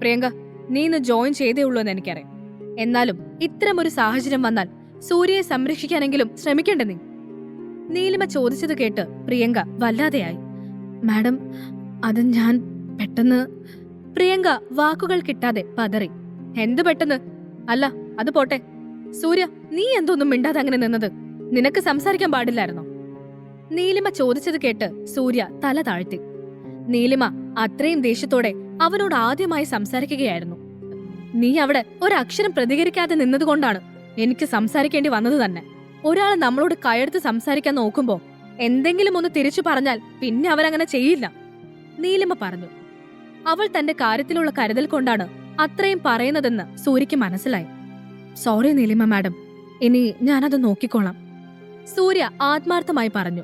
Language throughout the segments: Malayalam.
പ്രിയങ്ക നീ ഇന്ന് ജോയിൻ ചെയ്തേ ഉള്ളൂ എന്ന് എനിക്കറിയാം. എന്നാലും ഇത്തരമൊരു സാഹചര്യം വന്നാൽ സൂര്യയെ സംരക്ഷിക്കാനെങ്കിലും ശ്രമിക്കണ്ടേ നീ? നീലിമ ചോദിച്ചത് കേട്ട് പ്രിയങ്ക വല്ലാതെയായി. മാഡം അത് ഞാൻ പെട്ടെന്ന് പ്രിയങ്ക വാക്കുകൾ കിട്ടാതെ പതറി. എന്ത് പെട്ടെന്ന്? അല്ല അത് പോട്ടെ. സൂര്യ നീ എന്തൊന്നും മിണ്ടാതെ അങ്ങനെ നിന്നത്? നിനക്ക് സംസാരിക്കാൻ പാടില്ലായിരുന്നോ? നീലിമ ചോദിച്ചത് കേട്ട് സൂര്യ തല താഴ്ത്തി. നീലിമ അത്രയും ദേഷ്യത്തോടെ അവനോട് ആദ്യമായി സംസാരിക്കുകയായിരുന്നു. നീ അവിടെ ഒരക്ഷരം പ്രതികരിക്കാതെ നിന്നതുകൊണ്ടാണ് എനിക്ക് സംസാരിക്കേണ്ടി വന്നത് തന്നെ. ഒരാൾ നമ്മളോട് കയർത്ത് സംസാരിക്കാൻ നോക്കുമ്പോ എന്തെങ്കിലും ഒന്ന് തിരിച്ചു പറഞ്ഞാൽ പിന്നെ അവരങ്ങനെ ചെയ്യില്ല. നീലിമ പറഞ്ഞു. അവൾ തന്റെ കാര്യത്തിലുള്ള കരുതൽ കൊണ്ടാണ് അത്രയും പറയുന്നതെന്ന് സൂര്യക്ക് മനസ്സിലായി. Sorry Neelima madam. ഇനി ഞാനത് നോക്കിക്കോളാം. സൂര്യ ആത്മാർത്ഥമായി പറഞ്ഞു.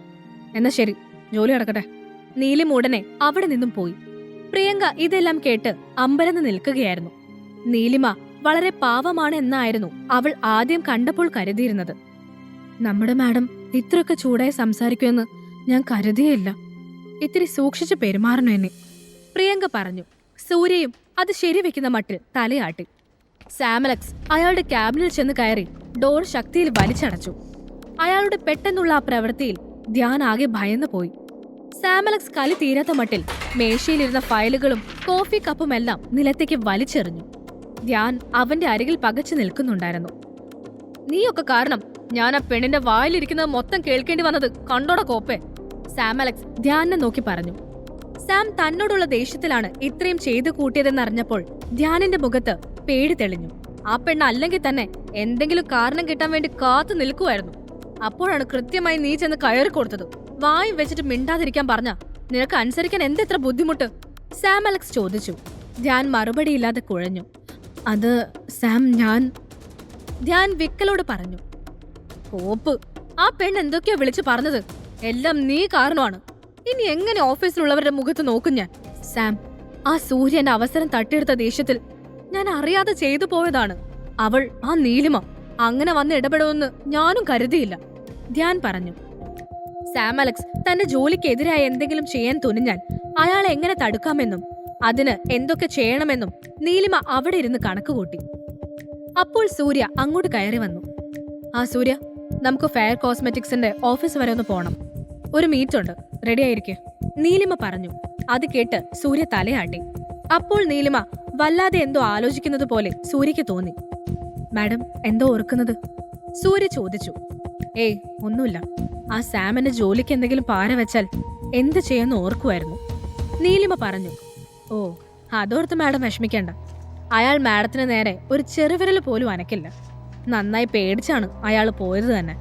എന്നാ ശരി ജോലി നടക്കട്ടെ. നീലിമ ഉടനെ അവിടെ നിന്നും പോയി. പ്രിയങ്ക ഇതെല്ലാം കേട്ട് അമ്പരന്ന് നിൽക്കുകയായിരുന്നു. നീലിമ വളരെ പാവമാണ് എന്നായിരുന്നു അവൾ ആദ്യം കണ്ടപ്പോൾ കരുതിയിരുന്നത്. നമ്മുടെ മാഡം ഇത്രയൊക്കെ ചൂടായി സംസാരിക്കുമെന്ന് ഞാൻ കരുതിയില്ല. ഇത്തിരി സൂക്ഷിച്ച് പെരുമാറണം എന്നെ പ്രിയങ്ക പറഞ്ഞു. സൂര്യയും അത് ശരിവെക്കുന്ന മട്ടിൽ തലയാട്ടി. സാമലക്സ് അയാളുടെ ക്യാബിനിൽ ചെന്ന് കയറി ഡോർ ശക്തിയിൽ വലിച്ചടച്ചു. അയാളുടെ പെട്ടെന്നുള്ള ആ പ്രവൃത്തിയിൽ ധ്യാൻ ആകെ ഭയന്നു പോയി സാമലക്സ് കലി തീരാത്ത മട്ടിൽ മേശയിലിരുന്ന ഫയലുകളും കോഫി കപ്പുമെല്ലാം നിലത്തേക്ക് വലിച്ചെറിഞ്ഞു. ധ്യാൻ അവന്റെ അരികിൽ പകച്ചു നിൽക്കുന്നുണ്ടായിരുന്നു. നീയൊക്കെ കാരണം ഞാൻ ആ പെണ്ണിന്റെ വായിലിരിക്കുന്നത് മൊത്തം കേൾക്കേണ്ടി വന്നത് കണ്ടോട കോപ്പേ സാം അലക്സ് ധ്യാനെ നോക്കി പറഞ്ഞു. സാം തന്നോടുള്ള ദേഷ്യത്തിലാണ് ഇത്രയും ചെയ്തു കൂട്ടിയതെന്നറിഞ്ഞപ്പോൾ ധ്യാനിന്റെ മുഖത്ത് പേടി തെളിഞ്ഞു. ആ പെണ്ണ് അല്ലെങ്കിൽ തന്നെ എന്തെങ്കിലും കാരണം കിട്ടാൻ വേണ്ടി കാത്തു നിൽക്കുമായിരുന്നു അപ്പോഴാണ് കൃത്യമായി നീ ചെന്ന് കയറി കൊടുത്തത് വായി വെച്ചിട്ട് മിണ്ടാതിരിക്കാൻ പറഞ്ഞ നിനക്ക് അനുസരിക്കാൻ എന്തെത്ര ബുദ്ധിമുട്ട്? സാം അലക്സ് ചോദിച്ചു. ധ്യാൻ മറുപടിയില്ലാതെ കുഴഞ്ഞു. അത് സാം ഞാൻ ധ്യാൻ വിക്കലോട് പറഞ്ഞു. കോപ്പ് ആ പെണ്ണ് എന്തൊക്കെയാ വിളിച്ചു പറഞ്ഞത്. എല്ലാം നീ കാരണമാണ്. ഇനി എങ്ങനെ ഓഫീസിലുള്ളവരുടെ മുഖത്ത് നോക്കും ഞാൻ? സാം ആ സൂര്യന്റെ അവസരം തട്ടിയെടുത്ത ദേഷ്യത്തിൽ ഞാൻ അറിയാതെ ചെയ്തു പോയതാണ്. അവൾ ആ നീലിമ അങ്ങനെ വന്ന് ഇടപെടുമെന്ന് ഞാനും കരുതിയില്ല. ധ്യാൻ പറഞ്ഞു. സാം അലക്സ് തന്റെ ജോലിക്കെതിരായ എന്തെങ്കിലും ചെയ്യാൻ തുനിഞ്ഞാൽ അയാളെ എങ്ങനെ തടുക്കാമെന്നും അതിന് എന്തൊക്കെ ചെയ്യണമെന്നും നീലിമ അവിടെ ഇരുന്ന് കണക്കുകൂട്ടി അപ്പോൾ സൂര്യ അങ്ങോട്ട് കയറി വന്നു. ആ സൂര്യ നമുക്ക് ഫെയർ കോസ്മെറ്റിക്സിന്റെ ഓഫീസ് വരെ ഒന്ന് പോണം. ഒരു മീറ്റ് ഉണ്ട് റെഡി ആയിരിക്കെ. നീലിമ പറഞ്ഞു. അത് കേട്ട് സൂര്യ തലയാട്ടി. അപ്പോൾ നീലിമ വല്ലാതെ എന്തോ ആലോചിക്കുന്നത് പോലെ സൂര്യക്ക് തോന്നി. മാഡം എന്തോ ഓർക്കുന്നത്? സൂര്യ ചോദിച്ചു. ഏയ് ഒന്നുമില്ല. ആ സാമിന്റെ ജോലിക്ക് എന്തെങ്കിലും പാര വെച്ചാൽ എന്ത് ചെയ്യുമെന്ന് ഓർക്കുമായിരുന്നു നീലിമ പറഞ്ഞു ഓ അതോർത്ത് മാഡം വിഷമിക്കണ്ട. അയാൾ മാഡത്തിന് നേരെ ഒരു ചെറുവിരൽ പോലും അനക്കില്ല. നന്നായി പേടിച്ചാണ് അയാൾ പോയത് തന്നെ.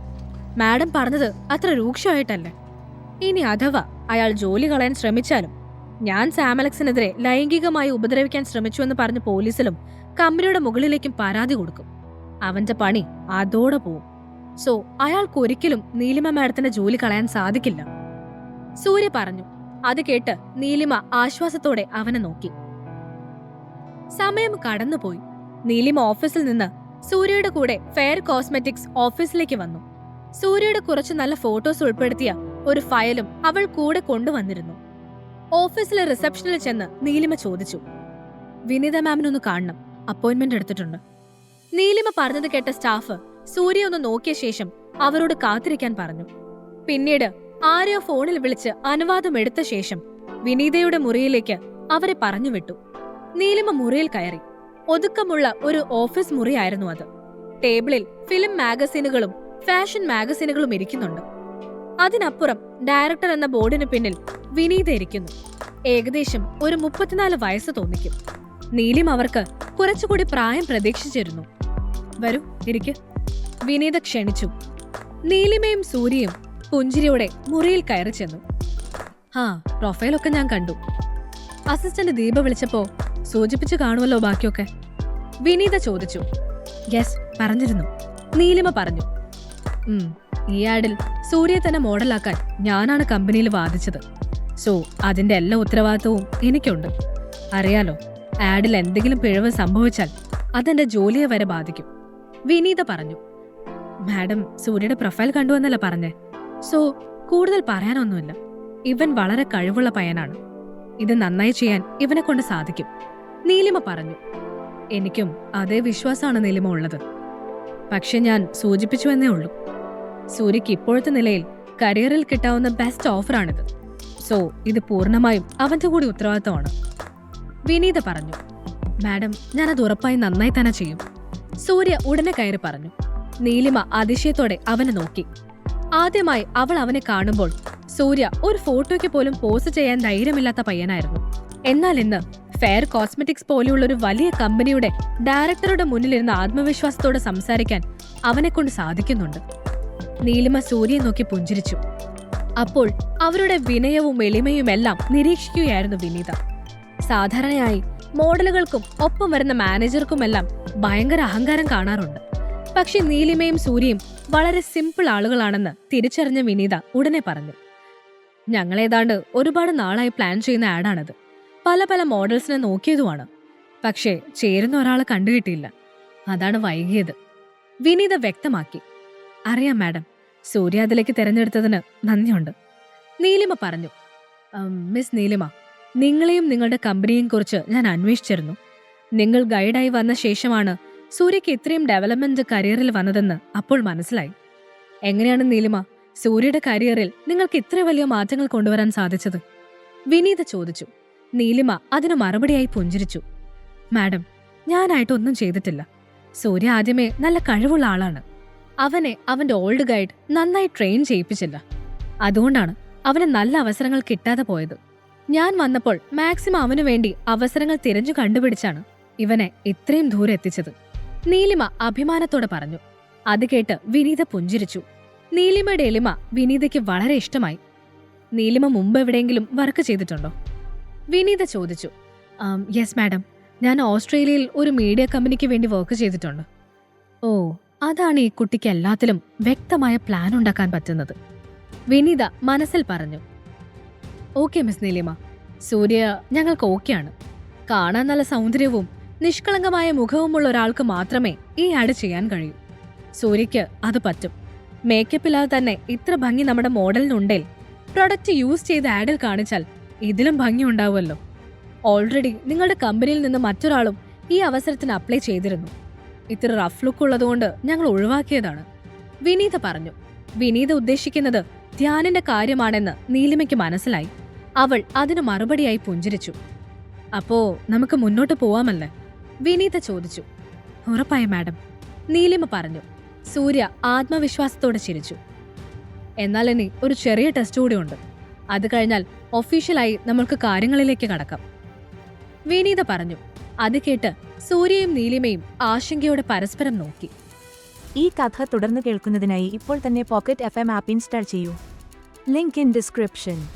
മാഡം പറഞ്ഞത് അത്ര രൂക്ഷമായിട്ടല്ലേ. ഇനി അഥവാ അയാൾ ജോലി കളയാൻ ശ്രമിച്ചാലും ഞാൻ സാമലക്സിനെതിരെ ലൈംഗികമായി ഉപദ്രവിക്കാൻ ശ്രമിച്ചു എന്ന് പറഞ്ഞ് പോലീസിലും കമ്പനിയുടെ മുകളിലേക്കും പരാതി കൊടുക്കും. അവന്റെ പണി അതോടെ പോവും. സോ അയാൾക്ക് ഒരിക്കലും നീലിമ മാഡത്തിന്റെ ജോലി കളയാൻ സാധിക്കില്ല. സൂര്യ പറഞ്ഞു. അത് കേട്ട് നീലിമ ആശ്വാസത്തോടെ അവനെ നോക്കി. സമയം കടന്നുപോയി. നീലിമ ഓഫീസിൽ നിന്ന് സൂര്യയുടെ കൂടെ ഫെയർ കോസ്മെറ്റിക്സ് ഓഫീസിലേക്ക് വന്നു. സൂര്യയുടെ കുറച്ച് നല്ല ഫോട്ടോസ് ഉൾപ്പെടുത്തിയ ഒരു ഫയലും അവൾ കൂടെ കൊണ്ടുവന്നിരുന്നു. ഓഫീസിലെ റിസപ്ഷനിൽ ചെന്ന് നീലിമ ചോദിച്ചു. വിനീത മാമിനൊന്ന് കാണണം. അപ്പോയിന്റ്മെന്റ് എടുത്തിട്ടുണ്ട്. നീലിമ പറഞ്ഞത് കേട്ട സ്റ്റാഫ് സൂര്യ ഒന്ന് നോക്കിയ ശേഷം അവരോട് കാത്തിരിക്കാൻ പറഞ്ഞു. പിന്നീട് ആരെയോ ഫോണിൽ വിളിച്ച് അനുവാദം എടുത്ത ശേഷം വിനീതയുടെ മുറിയിലേക്ക് അവരെ പറഞ്ഞു വിട്ടു. നീലിമ മുറിയിൽ കയറി. ഒതുക്കമുള്ള ഒരു ഓഫീസ് മുറിയായിരുന്നു അത്. ടേബിളിൽ ഫിലിം മാഗസീനുകളും ഫാഷൻ മാഗസീനുകളും ഇരിക്കുന്നുണ്ട്. അതിനപ്പുറം ഡയറക്ടർ എന്ന ബോർഡിന് പിന്നിൽ വിനീത ഇരിക്കുന്നു. ഏകദേശം ഒരു മുപ്പത്തിനാല് വയസ്സ് തോന്നിക്കും. നീലിം അവർക്ക് കുറച്ചുകൂടി പ്രായം പ്രതീക്ഷിച്ചിരുന്നു. വരൂ ഇരിക്ക്. വിനീത ക്ഷണിച്ചു. നീലിമയും സൂര്യയും പുഞ്ചിരിയോടെ മുറിയിൽ കയറി ചെന്നു. ആ പ്രൊഫൈലൊക്കെ ഞാൻ കണ്ടു. അസിസ്റ്റന്റ് ദീപ വിളിച്ചപ്പോ സൂചിപ്പിച്ചു കാണുമല്ലോ ബാക്കിയൊക്കെ. വിനീത ചോദിച്ചു. യെസ് പറഞ്ഞിരുന്നു. നീലിമ പറഞ്ഞു. ഈ ആഡിൽ സൂര്യയെ തന്നെ മോഡലാക്കാൻ ഞാനാണ് കമ്പനിയിൽ വാദിച്ചത്. സോ അതിന്റെ എല്ലാ ഉത്തരവാദിത്തവും എനിക്കുണ്ട്. അറിയാലോ ആഡിൽ എന്തെങ്കിലും പിഴവ് സംഭവിച്ചാൽ അതെന്റെ ജോലിയെ വരെ ബാധിക്കും. വിനീത പറഞ്ഞു. മാഡം സൂര്യയുടെ പ്രൊഫൈൽ കണ്ടുവെന്നല്ല പറഞ്ഞേ? സോ കൂടുതൽ പറയാനൊന്നുമില്ല. ഇവൻ വളരെ കഴിവുള്ള പയ്യനാണ്. ഇത് നന്നായി ചെയ്യാൻ ഇവനെ കൊണ്ട് സാധിക്കും. നീലിമ പറഞ്ഞു. എനിക്കും അതേ വിശ്വാസമാണ് നീലിമ ഉള്ളത്. പക്ഷെ ഞാൻ സൂചിപ്പിച്ചു എന്നേ ഉള്ളൂ. സൂര്യക്ക് ഇപ്പോഴത്തെ നിലയിൽ കരിയറിൽ കിട്ടാവുന്ന ബെസ്റ്റ് ഓഫറാണിത് സോ ഇത് പൂർണമായും അവന്റെ കൂടി ഉത്തരവാദിത്തമാണ്. വിനീത പറഞ്ഞു. മാഡം ഞാനത് ഉറപ്പായി നന്നായി തന്നെ ചെയ്യും. സൂര്യ ഉടനെ കയറി പറഞ്ഞു. നീലിമ അതിശയത്തോടെ അവനെ നോക്കി. ആദ്യമായി അവൾ അവനെ കാണുമ്പോൾ സൂര്യ ഒരു ഫോട്ടോയ്ക്ക് പോലും പോസ്റ്റ് ചെയ്യാൻ ധൈര്യമില്ലാത്ത പയ്യനായിരുന്നു. എന്നാൽ ഇന്ന് ഫെയർ കോസ്മെറ്റിക്സ് പോലെയുള്ള ഒരു വലിയ കമ്പനിയുടെ ഡയറക്ടറുടെ മുന്നിലിരുന്ന ആത്മവിശ്വാസത്തോടെ സംസാരിക്കാൻ അവനെ കൊണ്ട് സാധിക്കുന്നുണ്ട്. നീലിമ സൂര്യയെ നോക്കി പുഞ്ചിരിച്ചു. അപ്പോൾ അവരുടെ വിനയവും എളിമയും എല്ലാം നിരീക്ഷിക്കുകയായിരുന്നു വിനീത. സാധാരണയായി മോഡലുകൾക്കും ഒപ്പം വരുന്ന മാനേജർക്കുമെല്ലാം ഭയങ്കര അഹങ്കാരം കാണാറുണ്ട്. പക്ഷെ നീലിമയും സൂര്യയും വളരെ സിമ്പിൾ ആളുകളാണെന്ന് തിരിച്ചറിഞ്ഞ വിനീത ഉടനെ പറഞ്ഞു. ഞങ്ങളേതാണ്ട് ഒരുപാട് നാളായി പ്ലാൻ ചെയ്യുന്ന ആഡാണത് പല പല മോഡൽസിനെ നോക്കിയതുമാണ്. പക്ഷേ ചേരുന്ന ഒരാളെ കണ്ടുകിട്ടിയില്ല. അതാണ് വൈകിയത്. വിനീത വ്യക്തമാക്കി. അറിയാം മാഡം സൂര്യ അതിലേക്ക് തിരഞ്ഞെടുത്തതിന് നന്ദിയുണ്ട്. നീലിമ പറഞ്ഞു. മിസ് നീലിമ നിങ്ങളെയും നിങ്ങളുടെ കമ്പനിയെയും കുറിച്ച് ഞാൻ അന്വേഷിച്ചിരുന്നു. നിങ്ങൾ ഗൈഡായി വന്ന ശേഷമാണ് സൂര്യക്ക് ഇത്രയും ഡെവലപ്മെന്റ് കരിയറിൽ വന്നതെന്ന് അപ്പോൾ മനസ്സിലായി. എങ്ങനെയാണ് നീലിമ? സൂര്യയുടെ കരിയറിൽ നിങ്ങൾക്ക് ഇത്ര വലിയ മാറ്റങ്ങൾ കൊണ്ടുവരാൻ സാധിച്ചത്? വിനീത ചോദിച്ചു. നീലിമ അതിന് മറുപടിയായി പുഞ്ചിരിച്ചു. മാഡം ഞാനായിട്ടൊന്നും ചെയ്തിട്ടില്ല. സൂര്യ ആദ്യമേ നല്ല കഴിവുള്ള ആളാണ്. അവനെ അവന്റെ ഓൾഡ് ഗൈഡ് നന്നായി ട്രെയിൻ ചെയ്യിപ്പിച്ചില്ല. അതുകൊണ്ടാണ് അവന് നല്ല അവസരങ്ങൾ കിട്ടാതെ പോയത്. ഞാൻ വന്നപ്പോൾ മാക്സിമം അവനു വേണ്ടി അവസരങ്ങൾ തിരഞ്ഞു കണ്ടുപിടിച്ചാണ് ഇവനെ ഇത്രയും ദൂരെ എത്തിച്ചത്. നീലിമ അഭിമാനത്തോടെ പറഞ്ഞു. അത് കേട്ട് വിനീത പുഞ്ചിരിച്ചു. നീലിമയുടെ എളിമ വിനീതയ്ക്ക് വളരെ ഇഷ്ടമായി. നീലിമ മുമ്പ് എവിടെയെങ്കിലും വർക്ക് ചെയ്തിട്ടുണ്ടോ? വിനീത ചോദിച്ചു. Yes madam. ഞാൻ ഓസ്ട്രേലിയയിൽ ഒരു മീഡിയ കമ്പനിക്ക് വേണ്ടി വർക്ക് ചെയ്തിട്ടുണ്ട്. ഓ അതാണ് ഈ കുട്ടിക്ക് എല്ലാത്തിലും വ്യക്തമായ പ്ലാൻ ഉണ്ടാക്കാൻ പറ്റുന്നത്. വിനീത മനസ്സിൽ പറഞ്ഞു. ഓക്കെ മിസ് നീലിമ. സൂര്യ ഞങ്ങൾക്ക് ഓക്കെയാണ്. കാണാൻ നല്ല സൗന്ദര്യവും നിഷ്കളങ്കമായ മുഖവുമുള്ള ഒരാൾക്ക് മാത്രമേ ഈ ആഡ് ചെയ്യാൻ കഴിയൂ. സൂര്യയ്ക്ക് അത് പറ്റും. മേക്കപ്പില്ലാതെ തന്നെ ഇത്ര ഭംഗി നമ്മുടെ മോഡലിനുണ്ടേൽ പ്രൊഡക്റ്റ് യൂസ് ചെയ്ത് ആഡിൽ കാണിച്ചാൽ ഇതിലും ഭംഗി ഉണ്ടാവുമല്ലോ. ഓൾറെഡി നിങ്ങളുടെ കമ്പനിയിൽ നിന്ന് മറ്റൊരാളും ഈ അവസരത്തിന് അപ്ലൈ ചെയ്തിരുന്നു. ഇത്ര റഫ് ലുക്ക് ഉള്ളതുകൊണ്ട് ഞങ്ങൾ ഒഴിവാക്കിയതാണ്. വിനീത പറഞ്ഞു വിനീത ഉദ്ദേശിക്കുന്നത് ധ്യാനിന്റെ കാര്യമാണെന്ന് നീലിമയ്ക്ക് മനസ്സിലായി. അവൾ അതിന് മറുപടിയായി പുഞ്ചിരിച്ചു. അപ്പോ നമുക്ക് മുന്നോട്ട് പോവാമല്ലേ? വിനീത ചോദിച്ചു. ഉറപ്പായി മാഡം നീലിമ പറഞ്ഞു. സൂര്യ ആത്മവിശ്വാസത്തോടെ ചിരിച്ചു. എന്നാൽ ഇനി ഒരു ചെറിയ ടെസ്റ്റ് കൂടി ഉണ്ട്. അത് കഴിഞ്ഞാൽ ഒഫീഷ്യലായി നമ്മൾക്ക് കാര്യങ്ങളിലേക്ക് കടക്കാം. വിനീത പറഞ്ഞു. അത് കേട്ട് സൂര്യയും നീലിമയും ആശങ്കയോടെ പരസ്പരം നോക്കി. ഈ കഥ തുടർന്ന് കേൾക്കുന്നതിനായി ഇപ്പോൾ തന്നെ pocket F M app install ചെയ്യൂ. Link in description.